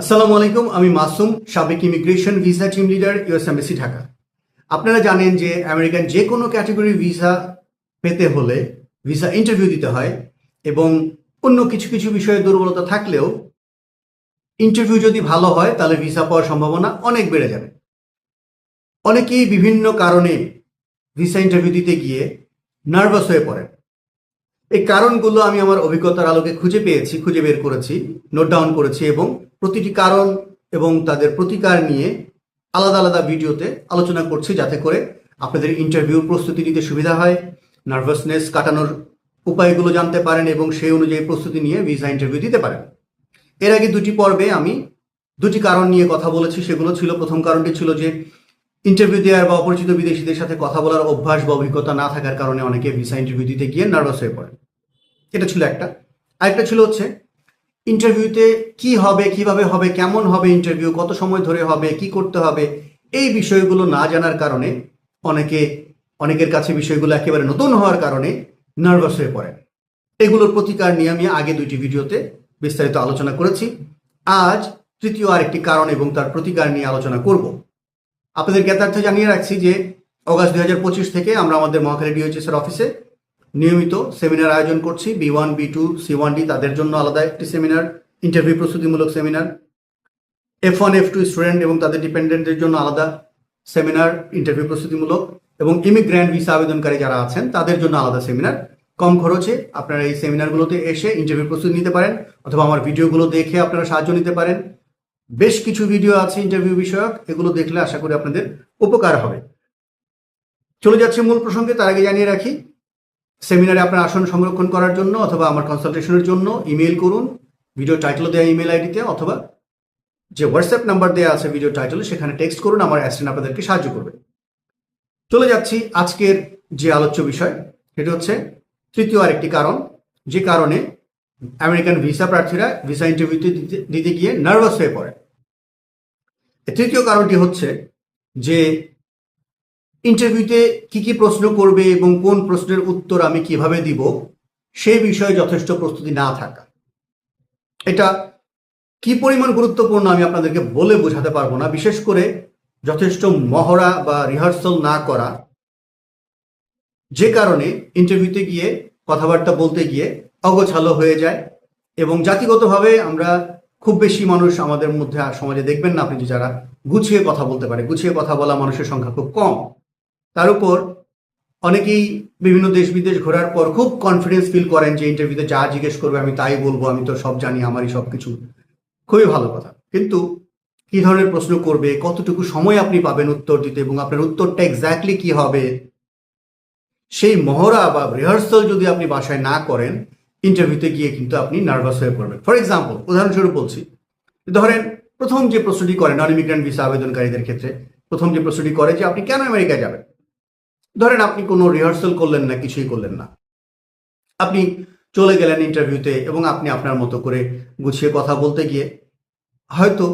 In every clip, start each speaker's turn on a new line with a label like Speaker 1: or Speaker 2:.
Speaker 1: আসসালামু আলাইকুম, আমি মাসুম, সাবেক immigration visa team leader US embassy Dhaka. আপনারা জানেন যে আমেরিকান যে কোনো ক্যাটাগরি ভিসা পেতে হলে ভিসা ইন্টারভিউ দিতে হয় এবং অন্য কিছু কিছু বিষয়ে দুর্বলতা থাকলেও ইন্টারভিউ যদি ভালো হয়, তাহলে ভিসা পাওয়ার সম্ভাবনা অনেক বেড়ে যাবে। অনেকেই বিভিন্ন কারণে ভিসা ইন্টারভিউ দিতে গিয়ে নার্ভাস হয়ে পড়েন। এই কারণগুলো আমি আমার অভিজ্ঞতার আলোকে খুঁজে পেয়েছি, খুঁজে বের করেছি নোট ডাউন করেছি এবং প্রতিটি কারণ এবং তাদের প্রতিকার নিয়ে আলাদা আলাদা ভিডিওতে আলোচনা করছি যাতে করে আপনাদের ইন্টারভিউ প্রস্তুতি নিতে সুবিধা হয় নার্ভাসনেস কাটানোর উপায়গুলো জানতে পারেন এবং সেই অনুযায়ী প্রস্তুতি নিয়ে ভিসা ইন্টারভিউ দিতে পারেন। এর আগে দুটি পর্বে আমি দুটি কারণ নিয়ে কথা বলেছি, সেগুলো ছিল, প্রথম কারণটি ছিল যে ইন্টারভিউ দেওয়ার বা অপরিচিত বিদেশিদের সাথে কথা বলার অভ্যাস বা অভিজ্ঞতা না থাকার কারণে অনেকে ভিসা ইন্টারভিউ দিতে গিয়ে নার্ভাস হয়ে পড়ে এটা ছিল একটা। আরেকটা ছিল হচ্ছে ইন্টারভিউতে কি হবে, কীভাবে হবে, কেমন হবে ইন্টারভিউ কত সময় ধরে হবে, কি করতে হবে, এই বিষয়গুলো না জানার কারণে অনেকে, অনেকের কাছে বিষয়গুলো একেবারে নতুন হওয়ার কারণে নার্ভাস হয়ে পড়ে এগুলোর প্রতিকার নিয়ে আমি আগে দুইটি ভিডিওতে বিস্তারিত আলোচনা করেছি। আজ তৃতীয় আরেকটি কারণ এবং তার প্রতিকার নিয়ে আলোচনা করব। আপনাদের জ্ঞাতার্থে জানিয়ে রাখছি যে অগাস্ট দুই হাজার পঁচিশ থেকে আমরা আমাদের মহাখালী ডিওএইচএস এর অফিসে নিয়মিত সেমিনার আয়োজন করছি। B one, B two, C one, D তাদের জন্য আলাদা একটি seminar, interview প্রস্তুতিমূলক seminar. F one, F two student এবং তাদের ডিপেন্ডেন্টদের জন্য আলাদা সেমিনার, ইন্টারভিউ প্রস্তুতিমূলক এবং ইমিগ্র্যান্ট ভিসা আবেদনকারী যারা আছেন, তাদের জন্য আলাদা সেমিনার। কম খরচে আপনারা এই সেমিনারগুলোতে এসে ইন্টারভিউ প্রস্তুতি নিতে পারেন অথবা আমার ভিডিওগুলো দেখে আপনারা সাহায্য নিতে পারেন। বেশ কিছু ভিডিও আছে ইন্টারভিউ বিষয়ক, এগুলো দেখলে আশা করি আপনাদের উপকার হবে। চলে যাচ্ছে মূল প্রসঙ্গে, তার আগে জানিয়ে রাখি সেমিনারে আপনার আসন সংরক্ষণ করার জন্য অথবা আমার কনসালটেশনের জন্য ইমেল করুন ভিডিও টাইটেল দেওয়া ইমেল আইডিতে অথবা যে হোয়াটসঅ্যাপ নাম্বার দেওয়া আছে ভিডিও টাইটেলে সেখানে টেক্সট করুন, আমার অ্যাসিস্ট্যান্ট আপনাদেরকে সাহায্য করবে। চলে যাচ্ছি আজকের যে আলোচ্য বিষয়, সেটা হচ্ছে তৃতীয় আরেকটি কারণ, যে কারণে আমেরিকান ভিসা প্রার্থীরা ভিসা ইন্টারভিউতে দিতে দিতে গিয়ে নার্ভাস হয়ে পড়ে। তৃতীয় কারণটি হচ্ছে যে ইন্টারভিউতে কি কি প্রশ্ন করবে এবং কোন প্রশ্নের উত্তর আমি কীভাবে দিব, সে বিষয়ে যথেষ্ট প্রস্তুতি না থাকা। এটা কি পরিমাণ গুরুত্বপূর্ণ আমি আপনাদেরকে বলে বোঝাতে পারব না। বিশেষ করে যথেষ্ট মহড়া বা রিহার্সাল না করা, যে কারণে ইন্টারভিউতে গিয়ে কথাবার্তা বলতে গিয়ে অগোছালো হয়ে যায় এবং জাতিগতভাবে আমরা খুব বেশি মানুষ আমাদের মধ্যে সমাজে দেখবেন না আপনি যারা গুছিয়ে কথা বলতে পারে। গুছিয়ে কথা বলা মানুষের সংখ্যা খুব কম। তার উপর অনেকেই বিভিন্ন দেশ বিদেশ ঘোরার পর খুব কনফিডেন্স ফিল করেন যে ইন্টারভিউতে যা জিজ্ঞেস করবে আমি তাই বলব, আমি তো সব জানি, আমারই সব কিছু। খুবই ভালো কথা। কিন্তু কি ধরনের প্রশ্ন করবে, কতটুকু সময় আপনি পাবেন উত্তর দিতে এবং আপনার উত্তরটা এক্স্যাক্টলি কি হবে, সেই মহড়া বা রিহার্সাল যদি আপনি বাসায় না করেন ইন্টারভিউতে গিয়ে কিন্তু আপনি নার্ভাস হয়ে পড়বেন। ফর এক্সাম্পল উদাহরণস্বরূপ বলছি, ধরেন প্রথম যে প্রশ্নটি করে নন ইমিগ্রেন্ট ভিসা আবেদনকারীদের ক্ষেত্রে, প্রথম যে প্রশ্নটি করে যে আপনি কেন আমেরিকায় যাবেন? ধরেন আপনি কোনো রিহার্সাল করলেন না, কিছুই করলেন না। আপনি চলে গেলেন ইন্টারভিউতে এবং আপনি আপনার মতো করে গুছিয়ে কথা বলতে গিয়ে। হয়তো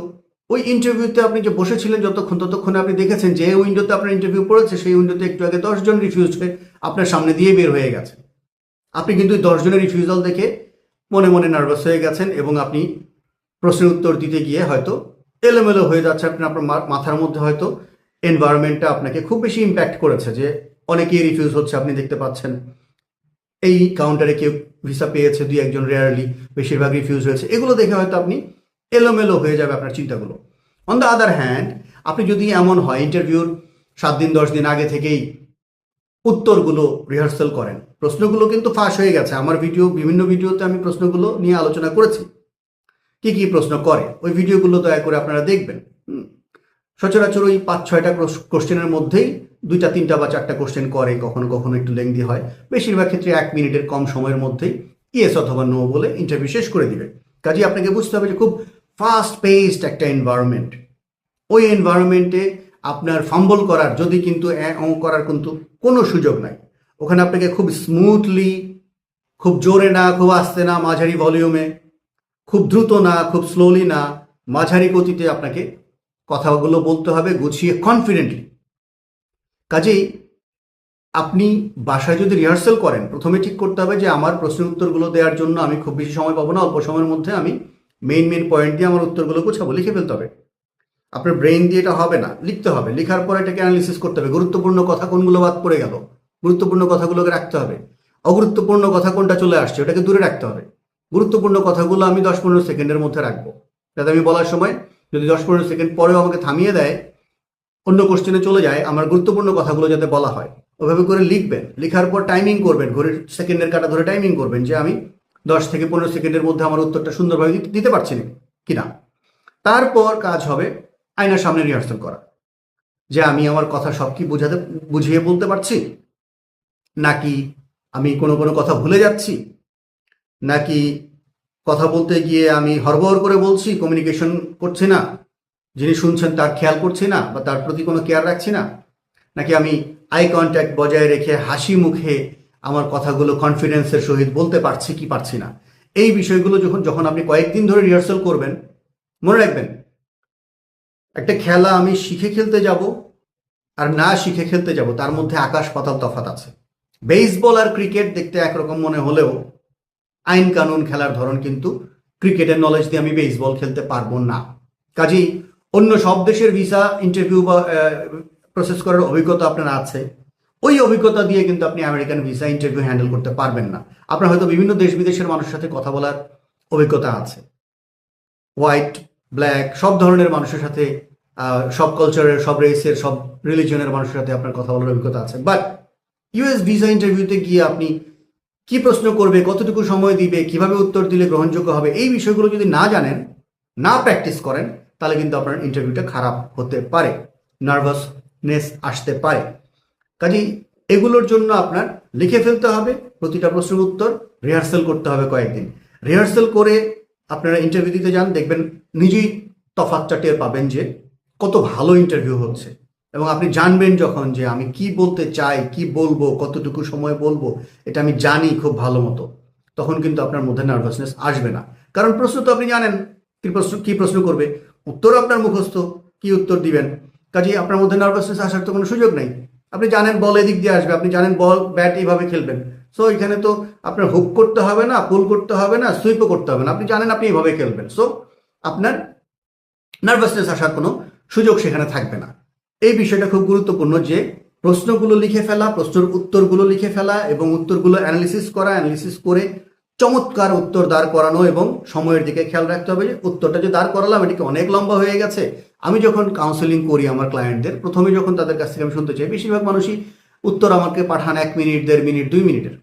Speaker 1: ওই ইন্টারভিউতে আপনি যে বসেছিলেন যতক্ষণ ততক্ষণে আপনি দেখেছেন যে উইন্ডোতে আপনার ইন্টারভিউ পড়েছে, সেই উইন্ডোতে একটু আগে দশজন রিফিউজ হয়ে আপনার সামনে দিয়ে বের হয়ে গেছে আপনি কিন্তু দশজনের রিফিউজাল দেখে মনে মনে নার্ভাস হয়ে গেছেন এবং আপনি প্রশ্নের উত্তর দিতে গিয়ে হয়তো এলোমেলো হয়ে যাচ্ছে আপনি আপনার মাথার মধ্যে হয়তো এনভায়রনমেন্টটা আপনাকে খুব বেশি ইম্প্যাক্ট করেছে যে অনেকেই রিফিউজ হচ্ছে, আপনি দেখতে পাচ্ছেন। এই কাউন্টারে কেউ ভিসা পেয়েছে, দুই একজন রেয়ারলি বেশিরভাগ রিফিউজ হয়েছে। এগুলো দেখে হয়তো আপনি এলোমেলো হয়ে যাবে আপনার চিন্তাগুলো। অন দ্য আদার হ্যান্ড আপনি যদি এমন হয় ইন্টারভিউর সাত দিন, দশ দিন আগে থেকেই উত্তরগুলো রিহার্সাল করেন। প্রশ্নগুলো কিন্তু ফাঁস হয়ে গেছে। আমার ভিডিও বিভিন্ন ভিডিওতে আমি প্রশ্নগুলো নিয়ে আলোচনা করেছি। কি কি প্রশ্ন করে? ওই ভিডিওগুলো দয়া করে আপনারা দেখবেন। সচরাচর ওই পাঁচ, ছয়টা কোশ্চেনের মধ্যেই দুইটা, তিনটা বা চারটা কোশ্চেন করে, কখনো কখনো একটু লেংদি হয়। বেশিরভাগ ক্ষেত্রে এক মিনিটের কম সময়ের মধ্যেই ইয়েস অথবা নো বলে ইন্টারভিউ শেষ করে দিবে। কাজে আপনাকে বুঝতে হবে যে খুব ফাস্ট পেসড একটা এনভায়রনমেন্ট ওই এনভায়রনমেন্টে আপনার ফাম্বল করার, যদি কিন্তু অং করার কিন্তু কোনো সুযোগ নাই। ওখানে আপনাকে খুব স্মুথলি খুব জোরে না, খুব আস্তে না, মাঝারি ভলিউমে খুব দ্রুত না, খুব স্লোলি না, মাঝারি গতিতে আপনাকে কথাগুলো বলতে হবে গুছিয়ে কনফিডেন্টলি কাজেই আপনি বাসায় যদি রিহার্সাল করেন, প্রথমে ঠিক করতে হবে যে আমার প্রশ্নের উত্তরগুলো দেওয়ার জন্য আমি খুব বেশি সময় পাবো না, অল্প সময়ের মধ্যে আমি মেইন মেইন পয়েন্ট দিয়ে আমার উত্তরগুলো গোছাবো, লিখে ফেলতে হবে। আপনার ব্রেইন দিয়ে এটা হবে না, লিখতে হবে। লেখার পর এটাকে অ্যানালিসিস করতে হবে। গুরুত্বপূর্ণ কথা কোনগুলো বাদ পড়ে গেল, গুরুত্বপূর্ণ কথাগুলোকে রাখতে হবে। অগুরুত্বপূর্ণ কথা কোনটা চলে আসছে, ওটাকে দূরে রাখতে হবে। গুরুত্বপূর্ণ কথাগুলো আমি দশ পনেরো সেকেন্ডের মধ্যে রাখব। যাতে আমি বলার সময় যদি দশ পনেরো সেকেন্ড পরেও আমাকে থামিয়ে দেয়, অন্য কোশ্চেনে চলে যায়, আমার গুরুত্বপূর্ণ কথাগুলো যাতে বলা হয়। ওভাবে করে লিখবেন। লেখার পর টাইমিং করবেন, ঘড়ির সেকেন্ডের কাটা ধরে টাইমিং করবেন যে আমি দশ থেকে পনেরো সেকেন্ডের মধ্যে আমার উত্তরটা সুন্দরভাবে দিতে- পারছি না কিনা। তারপর কাজ হবে আয়নার সামনে রিহার্সাল করা। যে আমি আমার কথা সব কি বোঝাতে, বুঝিয়ে বলতে পারছি? নাকি আমি কোনো কোনো কথা ভুলে যাচ্ছি? নাকি কথা বলতে গিয়ে আমি হরবর করে বলছি কমিউনিকেশন করছি না। যিনি শুনছেন তার খেয়াল করছি না বা তার প্রতি কোনো কেয়ার রাখছি না। নাকি আমি আই কন্ট্যাক্ট বজায় রেখে হাসি মুখে আমার কথাগুলো কনফিডেন্সের সহিত বলতে পারছি কি পারছি না? এই বিষয়গুলো যখন যখন আপনি কয়েকদিন ধরে রিহার্সাল করবেন, মনে রাখবেন, একটা খেলা আমি শিখে খেলতে যাব আর না শিখে খেলতে যাব, তার মধ্যে আকাশ পাতাল তফাত আছে। বেসবল আর ক্রিকেট দেখতে একরকম মনে হলেও আইন কানুন খেলার ধরন কিন্তু ক্রিকেটের নলেজ দিয়ে আমি বেসবল খেলতে পারব না। কাজেই অন্য সব দেশের ভিসা ইন্টারভিউ বা প্রসেস করার অভিজ্ঞতা আপনার আছে। ওই অভিজ্ঞতা দিয়ে কিন্তু আপনি আমেরিকান ভিসা ইন্টারভিউ হ্যান্ডেল করতে পারবেন না। আপনার হয়তো বিভিন্ন দেশ বিদেশের মানুষের সাথে কথা বলার অভিজ্ঞতা আছে। হোয়াইট ব্ল্যাক সব ধরনের মানুষের সাথে সব কালচারের সব রেসের সব রিলিজনের মানুষের সাথে আপনার কথা বলার অভিজ্ঞতা আছে। বাট ইউএস ভিসা ইন্টারভিউতে গিয়ে আপনি কি প্রশ্ন করবে, কতটুকু সময় দিবে, কীভাবে উত্তর দিলে গ্রহণযোগ্য হবে, এই বিষয়গুলো যদি না জানেন, না প্র্যাকটিস করেন, তাহলে কিন্তু আপনার ইন্টারভিউটা খারাপ হতে পারে নার্ভাসনেস আসতে পারে। কাজেই এগুলোর জন্য আপনার লিখে ফেলতে হবে, প্রতিটা প্রশ্নের উত্তর রিহার্সেল করতে হবে কয়েকদিন। রিহার্সেল করে আপনারা ইন্টারভিউ দিতে যান, দেখবেন নিজেই তফাৎটা টের পাবেন যে কত ভালো ইন্টারভিউ হচ্ছে। এবং আপনি জানবেন যখন যে আমি কি বলতে চাই, কি বলব, কতটুকু সময় বলব, এটা আমি জানি খুব ভালো মতো। তখন কিন্তু আপনার মধ্যে নার্ভাসনেস আসবে না। কারণ প্রশ্ন তো আপনি জানেন, কি প্রশ্ন কি প্রশ্ন করবে? উত্তর আপনার মুখস্থ, কি উত্তর দিবেন? কাজে আপনার মধ্যে নার্ভাসনেস আসার তো কোনো সুযোগ নেই। আপনি জানেন বল এদিক দিয়ে আসবে, আপনি জানেন বল ব্যাট এইভাবে খেলবেন। সো এখানে তো আপনার হুক করতে হবে না পুল করতে হবে না সুইপও করতে হবে না। আপনি জানেন আপনি এইভাবে খেলবেন। সো আপনার নার্ভাসনেস আসার কোনো সুযোগ সেখানে থাকবে না। এই বিষয়টা খুব গুরুত্বপূর্ণ যে প্রশ্নগুলো লিখে ফেলা, প্রশ্নের উত্তরগুলো লিখে ফেলা এবং উত্তরগুলো অ্যানালিসিস করা অ্যানালিসিস করে চমৎকার উত্তর দাঁড় করানো এবং সময়ের দিকে খেয়াল রাখতে হবে যে উত্তরটা যে দাঁড় করালাম, এটিকে অনেক লম্বা হয়ে গেছে। আমি যখন কাউন্সেলিং করি আমার ক্লায়েন্টদের প্রথমে যখন তাদের কাছ থেকে আমি শুনতে চাই, বেশিরভাগ মানুষই উত্তর আমাকে পাঠান এক মিনিট, দেড় মিনিট, দুই মিনিটের।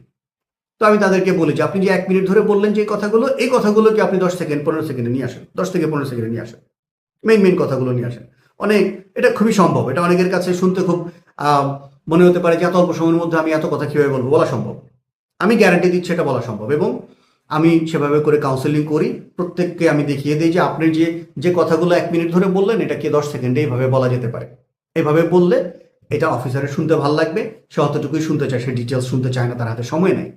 Speaker 1: তো আমি তাদেরকে বলি যে আপনি যে এক মিনিট ধরে বললেন যে কথাগুলো, এই কথাগুলোকে আপনি দশ সেকেন্ড, পনেরো সেকেন্ডে নিয়ে আসেন, দশ থেকে পনেরো সেকেন্ডে নিয়ে আসেন। মেইন মেইন কথাগুলো নিয়ে আসেন। অনেক, এটা খুবই সম্ভব। এটা অনেকের কাছে শুনতে খুব মনে হতে পারে যে এত অল্প সময়ের মধ্যে আমি এত কথা কীভাবে বলব? বলা সম্ভব। আমি গ্যারান্টি দিচ্ছি এটা বলা সম্ভব এবং আমি সেভাবে করে কাউন্সেলিং করি। প্রত্যেককে আমি দেখিয়ে দিই যে আপনি যে যে কথাগুলো এক মিনিট ধরে বললেন এটাকে দশ সেকেন্ডে এইভাবে বলা যেতে পারে? এভাবে বললে এটা অফিসারের শুনতে ভালো লাগবে, সে অতটুকুই শুনতে চায়, সে ডিটেলস শুনতে চায় না, তার হাতে সময় নেই।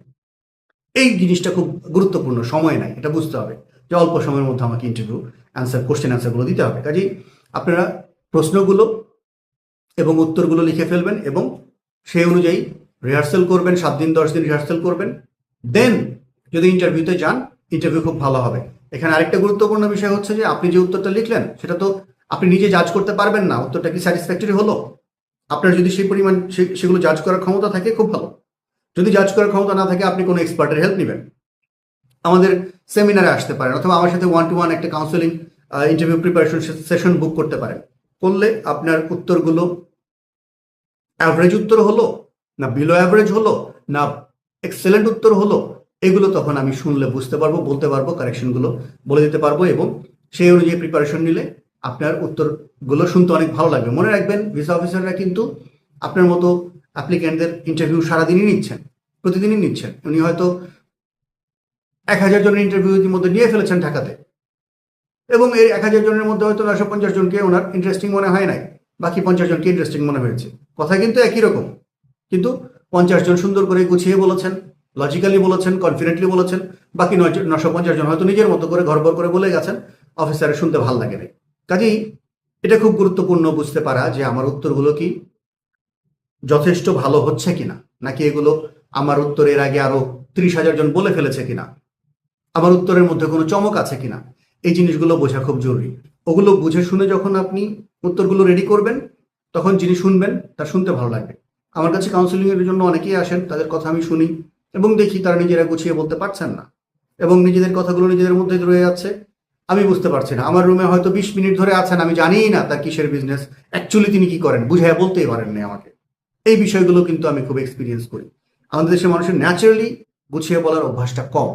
Speaker 1: এই জিনিসটা খুব গুরুত্বপূর্ণ, সময় নাই, এটা বুঝতে হবে যে অল্প সময়ের মধ্যে আমাকে ইন্টারভিউ অ্যান্সার কোশ্চেন অ্যান্সারগুলো দিতে হবে। কাজেই আপনারা প্রশ্নগুলো এবং উত্তরগুলো লিখে ফেলবেন এবং সেই অনুযায়ী রিহার্সেল করবেন, সাত দিন, দশ দিন রিহার্সেল করবেন। দেন যদি ইন্টারভিউতে যান ইন্টারভিউ খুব ভালো হবে। এখানে আরেকটা গুরুত্বপূর্ণ বিষয় হচ্ছে যে আপনি যে উত্তরটা লিখলেন, সেটা তো আপনি নিজে জাজ করতে পারবেন না। উত্তরটা কি স্যাটিসফ্যাক্টরি হলো? আপনার যদি সেই পরিমাণ সেগুলো জাজ করার ক্ষমতা থাকে, খুব ভালো। যদি জাজ করার ক্ষমতা না থাকে, আপনি কোনো এক্সপার্টের হেল্প নেবেন। আমাদের সেমিনারে আসতে পারেন, অথবা আমার সাথে ওয়ান টু ওয়ান একটা counselling interview preparation session book করতে পারেন। করলে আপনার উত্তরগুলো অ্যাভারেজ উত্তর হলো না বিলো অ্যাভারেজ হলো না এক্সেলেন্ট উত্তর হলো, এগুলো তখন আমি শুনলে বুঝতে পারব, বলতে পারব কারেকশনগুলো বলে দিতে পারব এবং সেই অনুযায়ী প্রিপারেশন নিলে আপনার উত্তরগুলো শুনতে অনেক ভালো লাগবে। মনে রাখবেন ভিসা অফিসাররা কিন্তু আপনার মতো অ্যাপ্লিক্যান্টদের ইন্টারভিউ সারাদিনই নিচ্ছেন, প্রতিদিনই নিচ্ছেন। উনি হয়তো এক হাজার জনের ইন্টারভিউ ইতিমধ্যে নিয়ে ফেলেছেন ঢাকাতে। এবং এই এক হাজার জনের মধ্যে হয়তো নশো পঞ্চাশ জনকে ওনার ইন্টারেস্টিং মনে হয় নাই, বাকি পঞ্চাশ জনকে ইন্টারেস্টিং মনে হয়েছে। কথা কিন্তু একই রকম। কিন্তু পঞ্চাশ জন সুন্দর করে গুছিয়ে বলেছেন লজিক্যালি বলেছেন কনফিডেন্টলি বলেছেন, বাকি নয়- নশো পঞ্চাশ জন হয়তো নিজের মতো করে ঘরবর করে বলে গেছেন অফিসারের শুনতে ভালো লাগে না কাজেই এটা খুব গুরুত্বপূর্ণ বুঝতে পারা যে আমার উত্তরগুলো কি যথেষ্ট ভালো হচ্ছে কিনা, নাকি এগুলো আমার উত্তরের আগে আরও ত্রিশ হাজার জন বলে ফেলেছে কিনা, আমার উত্তরের মধ্যে কোনো চমক আছে কিনা। এই জিনিসগুলো বোঝা খুব জরুরি। ওগুলো বুঝে শুনে যখন আপনি উত্তরগুলো রেডি করবেন, তখন যিনি শুনবেন, তার শুনতে ভালো লাগবে। আমার কাছে কাউন্সিলিং এর জন্য অনেকেই আসেন, তাদের কথা আমি শুনি এবং দেখি তারা নিজেরা গুছিয়ে বলতে পারছেন না এবং নিজেদের কথাগুলো নিজেদের মধ্যে রয়ে যাচ্ছে। আমি বুঝতে পারছি না। আমার রুমে হয়তো বিশ মিনিট ধরে আছেন, আমি জানিই না তার কিসের বিজনেস অ্যাকচুয়ালি তিনি কি করেন? বুঝাইয়া বলতেই পারেননি আমাকে। এই বিষয়গুলো কিন্তু আমি খুব এক্সপিরিয়েন্স করি। আমাদের দেশের মানুষের ন্যাচারালি গুছিয়ে বলার অভ্যাসটা কম।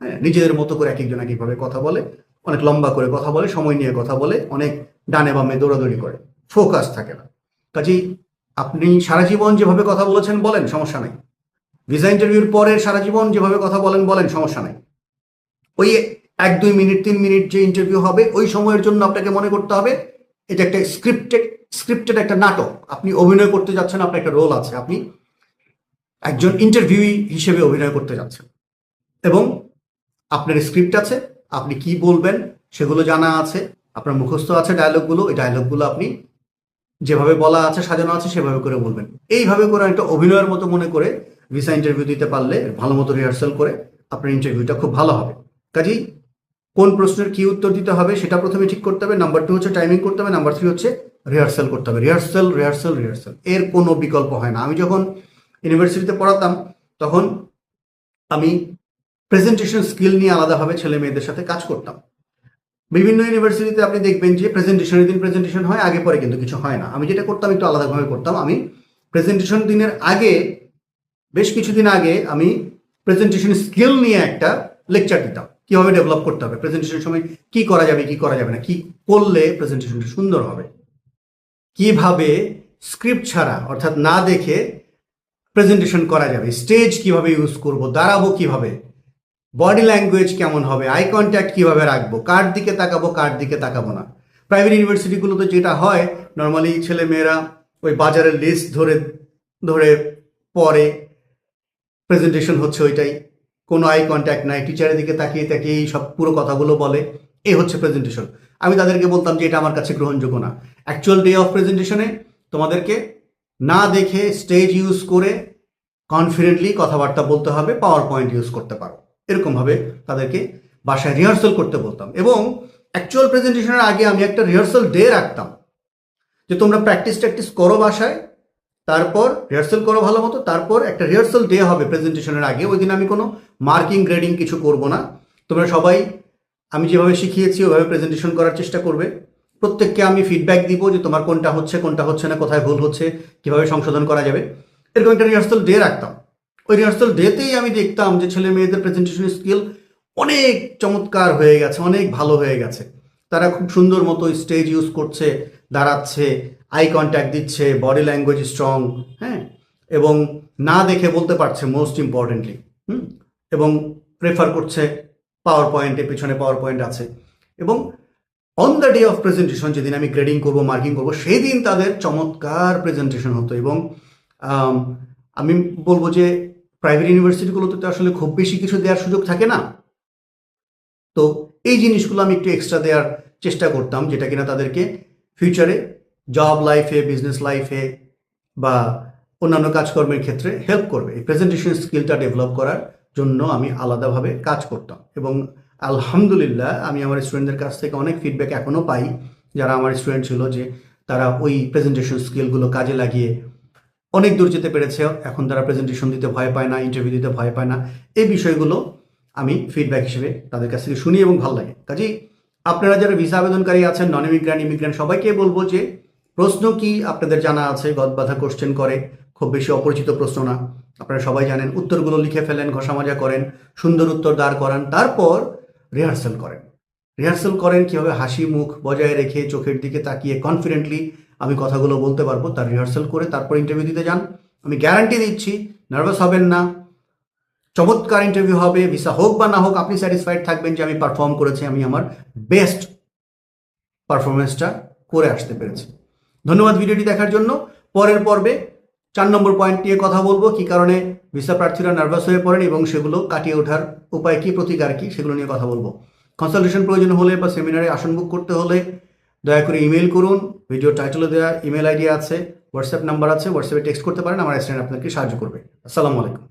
Speaker 1: হ্যাঁ নিজেদের মতো করে এক একজন এক একভাবে কথা বলে। অনেক লম্বা করে কথা বলে, সময় নিয়ে কথা বলে, অনেক ডানে বামে দৌড়াদৌড়ি করে। ফোকাস থাকে না। কাজেই আপনি সারা জীবন যেভাবে কথা বলেছেন বলেন, সমস্যা নাই। ভিসা ইন্টারভিউর পরে সারা জীবন যেভাবে কথা বলেন বলেন, সমস্যা নাই। ওই এক, দুই মিনিট, তিন মিনিট যে ইন্টারভিউ হবে, ওই সময়ের জন্য আপনাকে মনে করতে হবে, এটা একটা স্ক্রিপ্টেড স্ক্রিপ্টেড একটা নাটক। আপনি অভিনয় করতে যাচ্ছেন, আপনার একটা রোল আছে। আপনি একজন ইন্টারভিউই হিসেবে অভিনয় করতে যাচ্ছেন। এবং আপনার স্ক্রিপ্ট আছে আপনি কি বলবেন সেগুলো জানা আছে, আপনার মুখস্থ আছে ডায়লগগুলো ওই ডায়লগগুলো আপনি যেভাবে বলা আছে, সাজানো আছে, সেভাবে করে বলবেন। এইভাবে করে একটা অভিনয়ের মতো মনে করে ভিসা ইন্টারভিউ দিতে পারলে, ভালো মতো রিহার্সাল করে আপনার ইন্টারভিউটা খুব ভালো হবে। কাজেই কোন প্রশ্নের কি উত্তর দিতে হবে সেটা প্রথমে ঠিক করতে হবে নাম্বার টু হচ্ছে টাইমিং করতে হবে নাম্বার থ্রি হচ্ছে রিহার্সাল করতে হবে। রিহার্সাল রিহার্সাল রিহার্সাল এর কোনো বিকল্প হয় না। আমি যখন ইউনিভার্সিটিতে পড়াতাম, তখন আমি প্রেজেন্টেশন স্কিল নিয়ে আলাদাভাবে ছেলে মেয়েদের সাথে কাজ করতাম। বিভিন্ন ইউনিভার্সিটিতে আপনি দেখবেন যে প্রেজেন্টেশনের দিন প্রেজেন্টেশন হয়, আগে পরে কিন্তু কিছু হয় না। আমি যেটা করতাম, একটু আলাদাভাবে করতাম। আমি প্রেজেন্টেশন দিনের আগে, বেশ কিছুদিন আগে আমি প্রেজেন্টেশন স্কিল নিয়ে একটা লেকচার দিতাম। কীভাবে ডেভেলপ করতে হবে? প্রেজেন্টেশনের সময় কি করা যাবে, কি করা যাবে না? কি করলে প্রেজেন্টেশনটা সুন্দর হবে? কীভাবে স্ক্রিপ্ট ছাড়া, অর্থাৎ না দেখে প্রেজেন্টেশন করা যাবে? স্টেজ কীভাবে ইউজ করব? দাঁড়াবো কীভাবে? বডি ল্যাঙ্গুয়েজ কেমন হবে? আই কন্ট্যাক্ট কীভাবে রাখব? কার দিকে তাকাবো, কার দিকে তাকাবো না? প্রাইভেট ইউনিভার্সিটিগুলোতে যেটা হয় নর্মালি ছেলে মেয়েরা ওই বাজারের লিস্ট ধরে ধরে পড়ে। প্রেজেন্টেশন হচ্ছে ওইটাই। কোনো আই কন্ট্যাক্ট নাই। টিচারের দিকে তাকিয়ে তাকিয়ে সব পুরো কথাগুলো বলে। এই হচ্ছে প্রেজেন্টেশন আমি তাদেরকে বলতাম যে এটা আমার কাছে গ্রহণযোগ্য না। অ্যাকচুয়াল ডে অফ প্রেজেন্টেশনে তোমাদেরকে না দেখে স্টেজ ইউজ করে কনফিডেন্টলি কথাবার্তা বলতে হবে পাওয়ার পয়েন্ট ইউজ করতে পারো। এরকমভাবে তাদেরকে বাসায় রিহার্সাল করতে বলতাম। এবং অ্যাকচুয়াল প্রেজেন্টেশনের আগে আমি একটা রিহার্সাল ডে রাখতাম। যে তোমরা প্র্যাকটিস ট্যাকটিস করো বাসায়, তারপর রিহার্সাল করো ভালো মতো, তারপর একটা রিহার্সাল ডে হবে প্রেজেন্টেশনের আগে। ওই দিন আমি কোনো মার্কিং গ্রেডিং কিছু করব না। তোমরা সবাই, আমি যেভাবে শিখিয়েছি, ওইভাবে প্রেজেন্টেশন করার চেষ্টা করবে। প্রত্যেককে আমি ফিডব্যাক দিব যে তোমার কোনটা হচ্ছে কোনটা হচ্ছে না, কোথায় ভুল হচ্ছে, কীভাবে সংশোধন করা যাবে। এরকম একটা রিহার্সাল ডে রাখতাম। ওই রিহার্সাল ডেতেই আমি দেখতাম যে ছেলে মেয়েদের প্রেজেন্টেশন স্কিল অনেক চমৎকার হয়ে গেছে, অনেক ভালো হয়ে গেছে। তারা খুব সুন্দর মতো স্টেজ ইউজ করছে, দাঁড়াচ্ছে আই কন্ট্যাক্ট দিচ্ছে বডি ল্যাঙ্গুয়েজ স্ট্রং হ্যাঁ? এবং না দেখে বলতে পারছে মোস্ট ইম্পর্টেন্টলি হুম? এবং প্রেফার করছে পাওয়ার পয়েন্টে পিছনে পাওয়ার পয়েন্ট আছে। এবং on the day of presentation যেদিন আমি গ্রেডিং করব মার্কিং করব সেই দিন তাদের চমৎকার প্রেজেন্টেশন হতো এবং আমি বলব যে প্রাইভেট ইউনিভার্সিটিগুলোতে তো আসলে খুব বেশি কিছু দেওয়ার সুযোগ থাকে না। তো এই জিনিসগুলো আমি একটু এক্সট্রা দেওয়ার চেষ্টা করতাম, যেটা কিনা তাদেরকে ফিউচারে জব লাইফে বিজনেস লাইফে বা অন্যান্য কাজকর্মের ক্ষেত্রে হেল্প করবে। এই প্রেজেন্টেশন স্কিলটা ডেভেলপ করার জন্য আমি আলাদাভাবে কাজ করতাম এবং আলহামদুলিল্লাহ আমি আমার স্টুডেন্টদের কাছ থেকে অনেক ফিডব্যাক এখনও পাই। যারা আমার স্টুডেন্ট ছিল যে তারা ওই প্রেজেন্টেশন স্কিলগুলো কাজে লাগিয়ে অনেক দূর যেতে পেরেছে, এখন তারা প্রেজেন্টেশন দিতে ভয় পায় না ইন্টারভিউ দিতে ভয় পায় না। এই বিষয়গুলো আমি ফিডব্যাক হিসেবে তাদের কাছ থেকে শুনি এবং ভালো লাগে। কাজেই আপনারা যারা ভিসা আবেদনকারী আছেন নন ইমিগ্রান্ট ইমিগ্রান্ট সবাইকে বলব যে প্রশ্ন কি আপনাদের জানা আছে, গদবাধা কোশ্চেন করে, খুব বেশি অপরিচিত প্রশ্ন না। আপনারা সবাই জানেন, উত্তরগুলো লিখে ফেলেন, ঘষামজা করেন, সুন্দর উত্তর দাঁড় করান, তারপর রিহার্সাল করেন। রিহার্সাল করেন কীভাবে হাসি মুখ বজায় রেখে চোখের দিকে তাকিয়ে কনফিডেন্টলি আমি কথাগুলো বলতে পারব, তার রিহার্সাল করে তারপর ইন্টারভিউ দিতে যান। আমি গ্যারান্টি দিচ্ছি নার্ভাস হবেন না। চমৎকার ইন্টারভিউ হবে ভিসা হোক বা না হোক, আপনি স্যাটিসফাইড থাকবেন যে আমি পারফর্ম করেছি, আমি আমার বেস্ট পারফরমেন্সটা করে আসতে পেরেছি। ধন্যবাদ ভিডিওটি দেখার জন্য। পরের পর্বে চার নম্বর পয়েন্ট নিয়ে কথা বলব, কি কারণে ভিসা প্রার্থীরা নার্ভাস হয়ে পড়েন এবং সেগুলো কাটিয়ে ওঠার উপায় কি, প্রতিকার কি, সেগুলো নিয়ে কথা বলব। কনসালটেশন প্রয়োজন হলে বা সেমিনারে আসন বুক করতে হলে দয়া করে ইমেল করুন, ভিডিও টাইটেলে দেওয়া ইমেল আইডি আছে হোয়াটসঅ্যাপ নাম্বার আছে হোয়াটসঅ্যাপে টেক্সট করতে পারেন, আমার অ্যাসিস্ট্যান্ট আপনাকে সাহায্য করবে। আসসালামু আলাইকুম।